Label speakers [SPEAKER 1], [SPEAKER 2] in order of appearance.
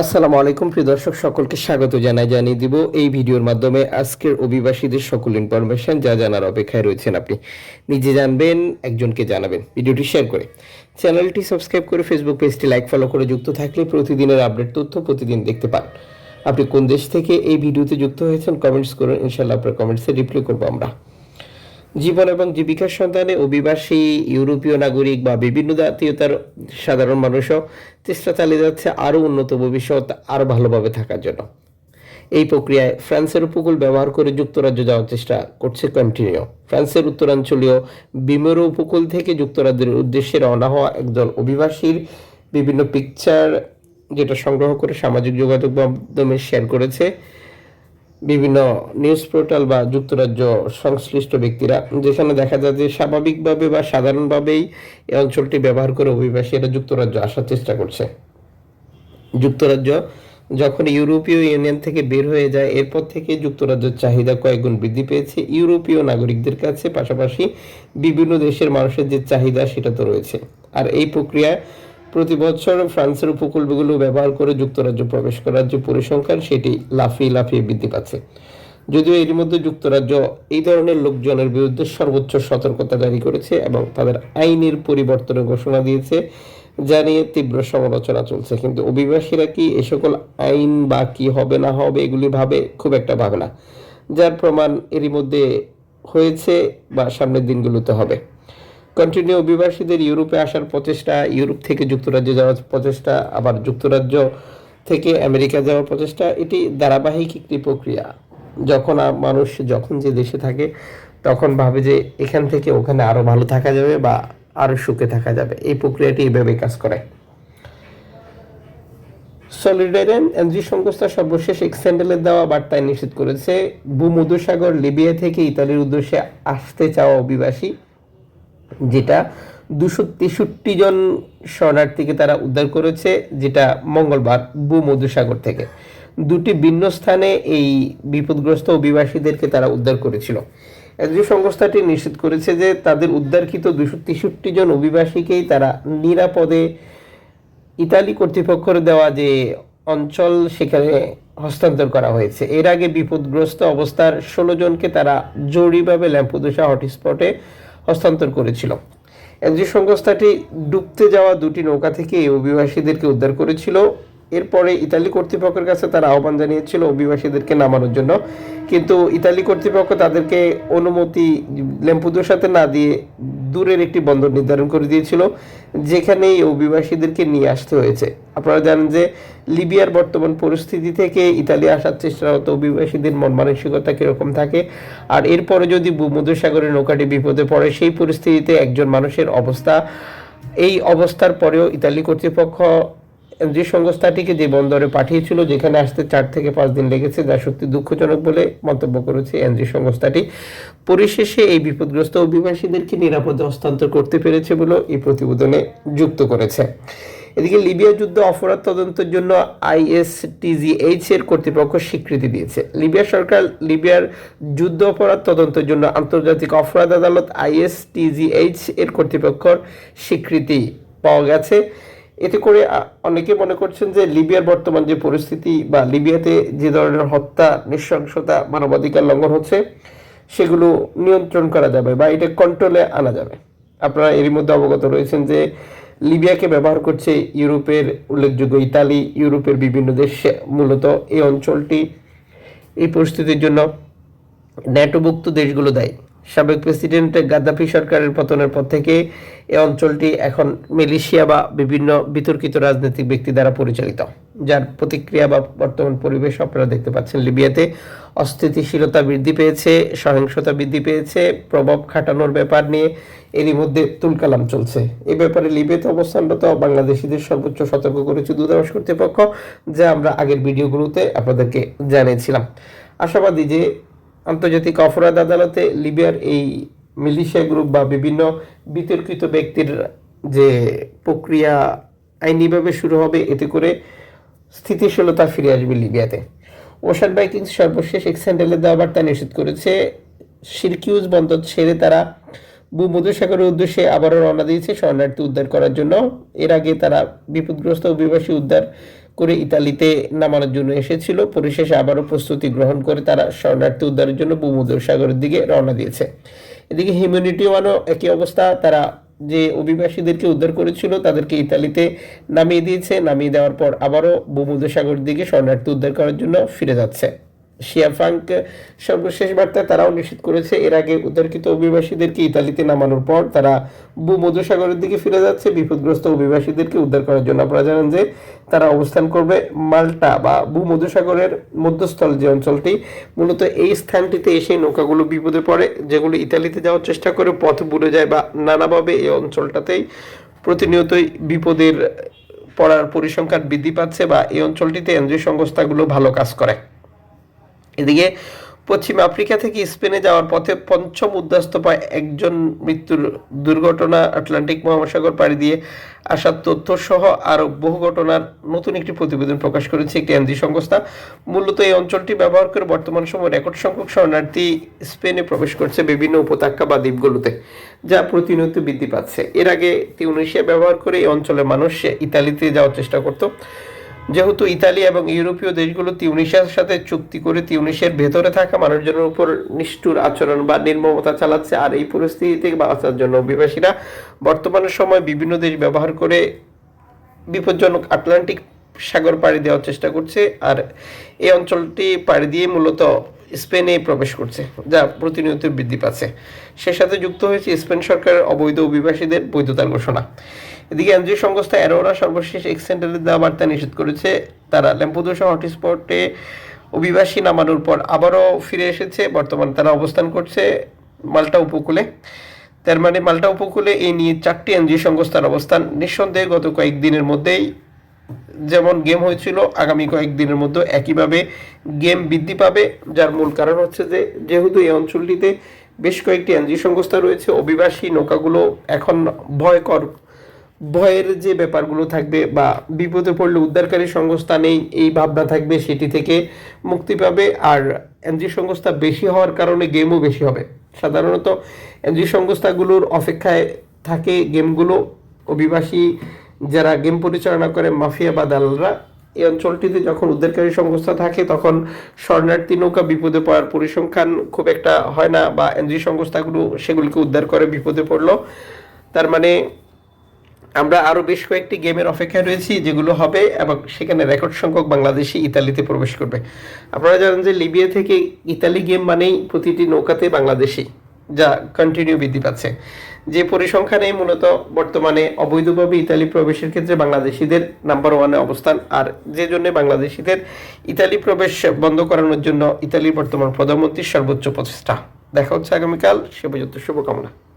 [SPEAKER 1] আসসালামু আলাইকুম, প্রিয় দর্শক, সকলকে স্বাগত জানাই, জানিয়ে দিব এই ভিডিওর মাধ্যমে আজকের অভিবাসীদের সকল ইনফরমেশন যা জানার অপেক্ষায় রয়েছেন আপনি। নিজে জানবেন, একজনকে জানাবেন। ভিডিওটি শেয়ার করে। চ্যানেলটি সাবস্ক্রাইব করে ফেসবুক পেজটি লাইক ফলো করে যুক্ত থাকলে প্রতিদিনের আপডেট তথ্য প্রতিদিন দেখতে পান। আপনি কোন দেশ থেকে এই ভিডিওতে যুক্ত হয়েছেন কমেন্টস করুন। ইনশাল্লাহ আপনার কমেন্টসে রিপ্লাই করব আমরা। জীবন এবং জীবিকার সন্ধানে অভিবাসী ইউরোপীয় নাগরিক বা বিভিন্ন জাতীয়তার সাধারণ মানুষও চেষ্টা চালিয়ে যাচ্ছে আরও উন্নত ভবিষ্যৎ, আরও ভালোভাবে থাকার জন্য। এই প্রক্রিয়ায় ফ্রান্সের উপকূল ব্যবহার করে যুক্তরাজ্য যাওয়ার চেষ্টা করছে কন্টিনিউ। ফ্রান্সের উত্তরাঞ্চলীয় বিমেরো উপকূল থেকে যুক্তরাজ্যের উদ্দেশ্যে রওনা হওয়া একজন অভিবাসীর বিভিন্ন পিকচার যেটা সংগ্রহ করে সামাজিক যোগাযোগ মাধ্যমে শেয়ার করেছে। বিভিন্ন নিউজ পোর্টাল বা যুক্তরাজ্য সংশ্লিষ্ট ব্যক্তিরা, যেখানে দেখা যায় যে স্বাভাবিকভাবে বা সাধারণভাবেই এই অঞ্চলটি ব্যবহার করে অভিবাসীরা যুক্তরাজ্য আসার চেষ্টা করছে। যুক্তরাজ্য যখন ইউরোপীয় ইউনিয়ন থেকে বের হয়ে যায়, এরপর থেকে যুক্তরাজ্যের চাহিদা কয়েকগুণ বৃদ্ধি পেয়েছে। ইউরোপীয় নাগরিকদের কাছে পাশাপাশি বিভিন্ন দেশের মানুষের যে চাহিদা, সেটা তো রয়েছে। আর এই প্রক্রিয়া প্রতি বছর ফ্রান্সের উপকূলগুলো ব্যবহার করে যুক্তরাজ্য প্রবেশ করার যে পরিসংখ্যান সেটি লাফিয়ে লাফিয়ে বৃদ্ধি পাচ্ছে। যদিও এর মধ্যে যুক্তরাজ্য এই ধরনের লোকজনের বিরুদ্ধে সর্বোচ্চ সতর্কতা জারি করেছে এবং তাদের আইনের পরিবর্তনের ঘোষণা দিয়েছে, যা নিয়ে তীব্র সমালোচনা চলছে। কিন্তু অভিবাসীরা কি এ সকল আইন বা কি হবে না হবে এগুলি ভাবে খুব একটা ভাবে না। যার প্রমাণ এরই মধ্যে হয়েছে বা সামনের দিনগুলোতে হবে। কন্টিনিউ অভিবাসীদের ইউরোপে আসার প্রচেষ্টা, ইউরোপ থেকে যুক্তরাজ্যে যাওয়ার প্রচেষ্টা, আবার যুক্তরাজ্য থেকে আমেরিকা যাওয়ার প্রচেষ্টা, এটি ধারাবাহিক একটি প্রক্রিয়া। যখন মানুষ যখন যে দেশে থাকে, তখন ভাবে যে এখান থেকে ওখানে আরও ভালো থাকা যাবে বা আরও সুখে থাকা যাবে। এই প্রক্রিয়াটি এইভাবে কাজ করে। সলিডারিয়ান এনজি সংস্থা সর্বশেষ এক স্যান্ডেলের দেওয়া বার্তায় নিশ্চিত করেছে, ভূমধুসাগর, লিবিয়া থেকে ইতালির উদ্দেশ্যে আসতে চাওয়া অভিবাসী যেটা দুশো তেষট্টি জন শরণার্থীকে তারা উদ্ধার করেছে, যেটা মঙ্গলবার ভূমধ্যসাগর থেকে। দুটি ভিন্ন স্থানে এই বিপদগ্রস্ত অভিবাসীদেরকে তারা উদ্ধার করেছিল। এনজিও সংস্থাটি নিশ্চিত করেছে যে তাদের উদ্ধারকৃত দুশো তেষট্টি জন অভিবাসীকেই তারা নিরাপদে ইতালি কর্তৃপক্ষের দেওয়া যে অঞ্চল, সেখানে হস্তান্তর করা হয়েছে। এর আগে বিপদগ্রস্ত অবস্থার ষোলো জনকে তারা জরুরিভাবে ল্যাম্পুদোসা হটস্পটে হস্তান্তর করেছিল। এনজিও সংস্থাটি ডুবতে যাওয়া দুটি নৌকা থেকে অভিবাসীদেরকে উদ্ধার করেছিল। এরপরে ইতালি কর্তৃপক্ষের কাছে তারা আহ্বান জানিয়েছিল অভিবাসীদেরকে নামানোর জন্য। কিন্তু ইতালি কর্তৃপক্ষ তাদেরকে অনুমতি ল্যাম্পুদোসাতে না দিয়ে দূরের একটি বন্দর নির্ধারণ করে দিয়েছিল যেখানে এই অভিবাসীদেরকে নিয়ে আসতে হয়েছে। আপনারা জানেন যে লিবিয়ার বর্তমান পরিস্থিতি থেকে ইতালি আসার চেষ্টারত অভিবাসীদের মন মানসিকতা কীরকম থাকে। আর এরপরে যদি ভূমধ্যসাগরের নৌকাটি বিপদে পড়ে, সেই পরিস্থিতিতে একজন মানুষের অবস্থা, এই অবস্থার পরেও ইতালি কর্তৃপক্ষ যে সংস্থাটিকে যে বন্দরে পাঠিয়েছিল, যেখানে আসতে চার থেকে পাঁচ দিন লেগেছে, যা সত্যি দুঃখজনক বলে মন্তব্য করেছে এনজি সংস্থাটি। পরিশেষে এই বিপদগ্রস্ত অভিবাসীদেরকে নিরাপদে হস্তান্তর করতে পেরেছে বলে এই প্রতিবেদনে যুক্ত করেছে। এদিকে লিবিয়া যুদ্ধ অপরাধ তদন্তের জন্য আইএসটিজিএইচ এর কর্তৃপক্ষ স্বীকৃতি দিয়েছে। লিবিয়া সরকার লিবিয়ার যুদ্ধ অপরাধ তদন্তের জন্য আন্তর্জাতিক অপরাধ আদালত আইএসটিজিএইচ এর কর্তৃপক্ষর স্বীকৃতি পাওয়া গেছে। এতে করে অনেকে মনে করছেন যে লিবিয়ার বর্তমান যে পরিস্থিতি বা লিবিয়াতে যে ধরনের হত্যা, নৃশংসতা, মানবাধিকার লঙ্ঘন হচ্ছে, সেগুলো নিয়ন্ত্রণ করা যাবে বা এটা কন্ট্রোলে আনা যাবে। আপনারা এরই মধ্যে অবগত রয়েছেন যে লিবিয়াকে ব্যবহার করছে ইউরোপের উল্লেখযোগ্য ইতালি, ইউরোপের বিভিন্ন দেশ, মূলত এই অঞ্চলটি এই পরিস্থিতির জন্য ন্যাটোভুক্ত দেশগুলো দায়ী। সাবেক প্রেসিডেন্ট গাদ্দাফি সরকারের পতনের পর থেকে এই অঞ্চলটি এখন মিলিশিয়া বা বিভিন্ন বিতর্কিত রাজনৈতিক ব্যক্তি দ্বারা পরিচালিত, যার প্রতিক্রিয়া বা বর্তমান পরিবেশ আপনারা দেখতে পাচ্ছেন লিবিয়াতে। অস্থিতিশীলতা বৃদ্ধি পেয়েছে, সহিংসতা বৃদ্ধি পেয়েছে, প্রভাব খাটানোর ব্যাপার নিয়ে এরই মধ্যে তুলকালাম চলছে। এ ব্যাপারে লিবিয়াতে অবস্থানরত বাংলাদেশিদের সর্বোচ্চ সতর্ক করেছে দূতাবাস কর্তৃপক্ষ, যা আমরা আগের ভিডিওগুলোতে আপনাদেরকে জানিয়েছিলাম। আশাবাদী যে আন্তর্জাতিক অপরাধ আদালতে লিবিয়ার এই মিলিশিয়া গ্রুপ বা বিভিন্ন বিতর্কিত ব্যক্তির যে প্রক্রিয়া আইনিভাবে শুরু হবে, এতে করে স্থিতিশীলতা ফিরে আসবে লিবিয়াতে। ওশান বাইকিংস সর্বশেষ এক স্যান্ডেলের দেওয়া বার্তা নিশ্চিত করেছে, সিরকিউজ বন্দর ছেড়ে তারা ভূমধ্যসাগরের উদ্দেশ্যে আবারও রওনা দিয়েছে। শরণার্থী উদ্ধার করার জন্য এর আগে তারা বিপদগ্রস্ত অভিবাসী উদ্ধার করে ইতালিতে নামানোর জন্য এসেছিল। পরিশেষে আবারও প্রস্তুতি গ্রহণ করে তারা শরণার্থী উদ্ধারের জন্য ভূমধ্য সাগরের দিকে রওনা দিয়েছে। এদিকে হিউম্যানিটি ওয়ানও একই অবস্থা। তারা যে অভিবাসীদেরকে উদ্ধার করেছিল, তাদেরকে ইতালিতে নামিয়ে দিয়েছে। নামিয়ে দেওয়ার পর আবারও ভূমধ্য সাগরের দিকে শরণার্থী উদ্ধার করার জন্য ফিরে যাচ্ছে। শিয়াফাঙ্ক সর্বশেষ বার্তায় তারাও নিশ্চিত করেছে, এর আগে উদ্ধারকৃত অভিবাসীদেরকে ইতালিতে নামানোর পর তারা ভূমধ্যসাগরের দিকে ফিরে যাচ্ছে। বিপদগ্রস্ত অভিবাসীদেরকে উদ্ধার করার জন্য আপনারা জানেন যে তারা অবস্থান করবে মাল্টা বা ভূমধ্যসাগরের মধ্যস্থল যে অঞ্চলটি। মূলত এই স্থানটিতে এসে নৌকাগুলো বিপদে পড়ে, যেগুলো ইতালিতে যাওয়ার চেষ্টা করে পথ বুড়ে যায় বা নানাভাবে এই অঞ্চলটাতেই প্রতিনিয়তই বিপদের পড়ার পরিসংখ্যান বৃদ্ধি পাচ্ছে বা এই অঞ্চলটিতে এনজিও সংস্থাগুলো ভালো কাজ করে। এদিকে পশ্চিম আফ্রিকা থেকে স্পেনে যাওয়ার পথে পঞ্চম উদ্বাস্ত পায় একজন মৃত্যুর দুর্ঘটনা। আটলান্টিক মহাসাগর পাড়ি দিয়ে আসার তথ্য সহ আরও বহু ঘটনার নতুন একটি প্রতিবেদন প্রকাশ করেছে একটি এনজি সংস্থা। মূলত এই অঞ্চলটি ব্যবহার করে বর্তমান সময়ে রেকর্ড সংখ্যক শরণার্থী স্পেনে প্রবেশ করছে বিভিন্ন উপত্যকা বা দ্বীপগুলোতে, যা প্রতিনিয়ত বৃদ্ধি পাচ্ছে। এর আগে তিউনিশিয়া ব্যবহার করে এই অঞ্চলের মানুষ ইতালিতে যাওয়ার চেষ্টা করতো। যেহেতু ইতালি এবং ইউরোপীয় দেশগুলো তিউনিশিয়ার সাথে চুক্তি করে তিউনিশিয়ার ভেতরে থাকা মানুষজনের উপর নিষ্ঠুর আচরণ বা নির্মমতা চালাচ্ছে আর এই পরিস্থিতি থেকে বাঁচার জন্য অভিবাসীরা বর্তমান সময় বিভিন্ন দেশ ব্যবহার করে বিপজ্জনক আটলান্টিক সাগর পাড়ি দেওয়ার চেষ্টা করছে। আর এই অঞ্চলটি পাড়ি দিয়ে মূলত স্পেনে প্রবেশ করছে, যা প্রতিনিয়ত বৃদ্ধি পাচ্ছে। সে সাথে যুক্ত হয়েছে স্পেন সরকারের অবৈধ অভিবাসীদের বৈধতার ঘোষণা। এদিকে এনজিও সংস্থা অ্যারোরা সর্বশেষ এক্স সেন্টারে দেওয়া বার্তা নিষেধ করেছে। তারা ল্যাম্পোদোসা হটস্পটে অভিবাসী নামানোর পর আবারও ফিরে এসেছে। বর্তমানে তারা অবস্থান করছে মাল্টা উপকূলে। তার মানে মাল্টা উপকূলে এই নিয়ে চারটি এনজিও সংস্থার অবস্থান। নিঃসন্দেহে গত কয়েকদিনের মধ্যেই যেমন গেম হয়েছিল আগামী কয়েকদিনের মধ্যে একইভাবে গেম বৃদ্ধি পাবে, যার মূল কারণ হচ্ছে যে, যেহেতু এই অঞ্চলটিতে বেশ কয়েকটি এনজিও সংস্থা রয়েছে, অভিবাসী নৌকাগুলো এখন ভয়কর, ভয়ের যে ব্যাপারগুলো থাকবে বা বিপদে পড়লে উদ্ধারকারী সংস্থা নেই, এই ভাবনা থাকবে, সেটি থেকে মুক্তি পাবে, আর এনজিও সংস্থা বেশি হওয়ার কারণে গেমও বেশি হবে। সাধারণত এনজিও সংস্থাগুলোর অপেক্ষায় থাকে গেমগুলো, অভিবাসী যারা গেম পরিচালনা করে মাফিয়া বা দালালরা, এই অঞ্চলটিতে যখন উদ্ধারকারী সংস্থা থাকে, তখন শরণার্থী নৌকা বিপদে পড়ার পরিসংখ্যান খুব একটা হয় না, বা এনজিও সংস্থাগুলো সেগুলিকে উদ্ধার করে বিপদে পড়ল। তার মানে আমরা আরও বেশ কয়েকটি গেমের অপেক্ষায় রয়েছি, যেগুলো হবে এবং সেখানে রেকর্ড সংখ্যক বাংলাদেশি ইতালিতে প্রবেশ করবে। আপনারা জানেন যে লিবিয়া থেকে ইতালি গেম মানেই প্রতিটি নৌকাতে বাংলাদেশি। যা কন্টিনিউ বৃদ্ধি পাচ্ছে। যে পরিসংখ্যানে মূলত বর্তমানে অবৈধভাবে ইতালি প্রবেশের ক্ষেত্রে বাংলাদেশিদের নাম্বার ওয়ানে অবস্থান, আর যে জন্য বাংলাদেশিদের ইতালি প্রবেশ বন্ধ করানোর জন্য ইতালির বর্তমান প্রধানমন্ত্রীর সর্বোচ্চ প্রচেষ্টা। দেখা হচ্ছে আগামীকাল, সে পর্যন্ত শুভকামনা।